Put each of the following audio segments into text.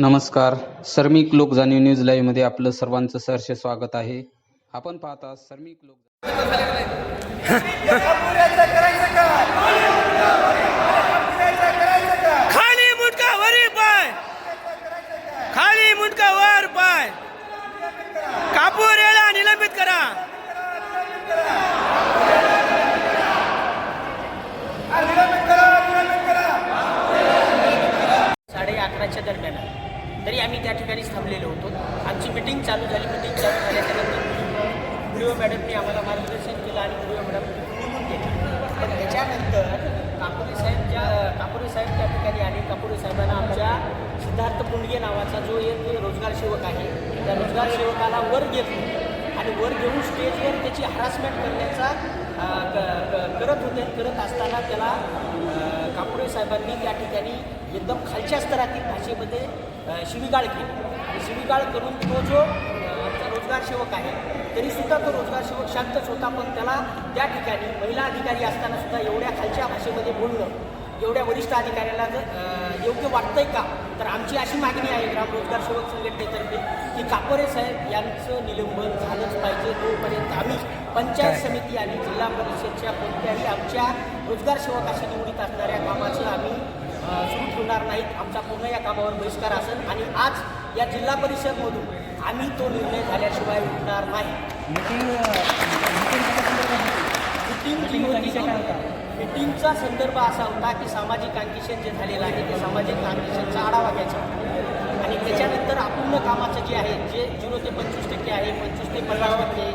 नमस्कार. सर्मिक लोक जाणीव न्यूज लाईव्हमध्ये आपलं सर्वांचं सहर्ष स्वागत आहे. आपण पाहता सर्मिक लोक तरी आम्ही त्या ठिकाणीच थांबलेलो होतो. आमची मिटिंग चालू झाली मिटिंग चालू झाल्याच्यानंतर व्हिडिओ मॅडमने आम्हाला मार्गदर्शन केलं आणि व्हिडिओ मॅडम निघून गेले पण त्याच्यानंतर कापुरे साहेब ज्या कापुरे साहेब त्या ठिकाणी आले कापुरे साहेबांना आमच्या सिद्धार्थ पुंडगे नावाचा जो एक रोजगार सेवक आहे त्या रोजगार सेवकाला वर घेतो आणि वर घेऊन स्टेजवर त्याची हरासमेंट करण्याचा क- क- करत होते. करत असताना त्याला कापुरे साहेबांनी त्या ठिकाणी एकदम खालच्या स्तरातील भाषेमध्ये शिवीगाळ केली. आणि शिवीगाळ करून तो जो आमचा रोजगार सेवक आहे तरीसुद्धा तो रोजगार सेवक शांतच होता. पण त्याला त्या ठिकाणी महिला अधिकारी असताना सुद्धा एवढ्या खालच्या भाषेमध्ये बोलणं एवढ्या वरिष्ठ अधिकाऱ्याला जर योग्य वाटतंय का? तर आमची अशी मागणी आहे ग्राम रोजगार सेवक संघटनेतर्फे की कापोरे साहेब यांचं निलंबन झालंच पाहिजे. तोपर्यंत आम्ही पंचायत समिती आणि जिल्हा परिषदच्या कोणत्याही आमच्या रोजगार सेवकाशी निवडीत असणाऱ्या कामाचं आम्ही सुरू ठेवणार नाहीत. आमचा पूर्ण या कामावर बहिष्कार असेल. आणि आज या जिल्हा परिषदमधून आम्ही तो निर्णय झाल्याशिवाय उठणार नाही. मीटिंग मीटिंगचा संदर्भ असा होता की सामाजिक अंकिशन जे झालेलं आहे ते सामाजिक अंकिशनचा आढावा घ्यायचा. आणि त्याच्यानंतर अपूर्ण कामाचं जे आहे जे झिरो ते पंचवीस टक्के आहे पंचवीस ते पन्नास टक्के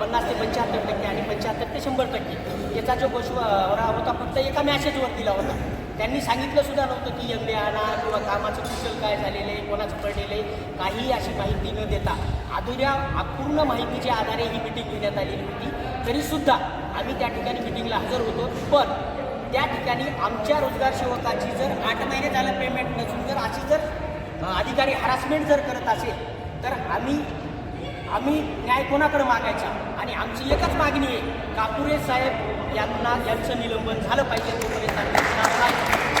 पन्नास ते पंच्याहत्तर टक्के आणि पंच्याहत्तर ते शंभर टक्के याचा जो गोष्ट होता फक्त एका मॅसेजवर दिला होता त्यांनी सांगितलं सुद्धा नव्हतं की एम आणा किंवा कामाचं कुशल काय झालेलं आहे कोणाचं पडलेलं आहे. काहीही अशी माहिती न देता अधुऱ्या अपूर्ण माहितीच्या आधारे ही मिटिंग घेण्यात आलेली होती. तरीसुद्धा आम्ही त्या ठिकाणी मिटिंगला हजर होतो. पण त्या ठिकाणी आमच्या रोजगार सेवकाची जर आठ महिने झालं पेमेंट नसून जर अशी जर अधिकारी हरासमेंट जर करत असेल तर आम्ही आम्ही न्याय कोणाकडे मागायचा? आणि आमची एकच मागणी आहे कापुरे साहेब यांना यांचं निलंबन झालं पाहिजे तोपर्यंत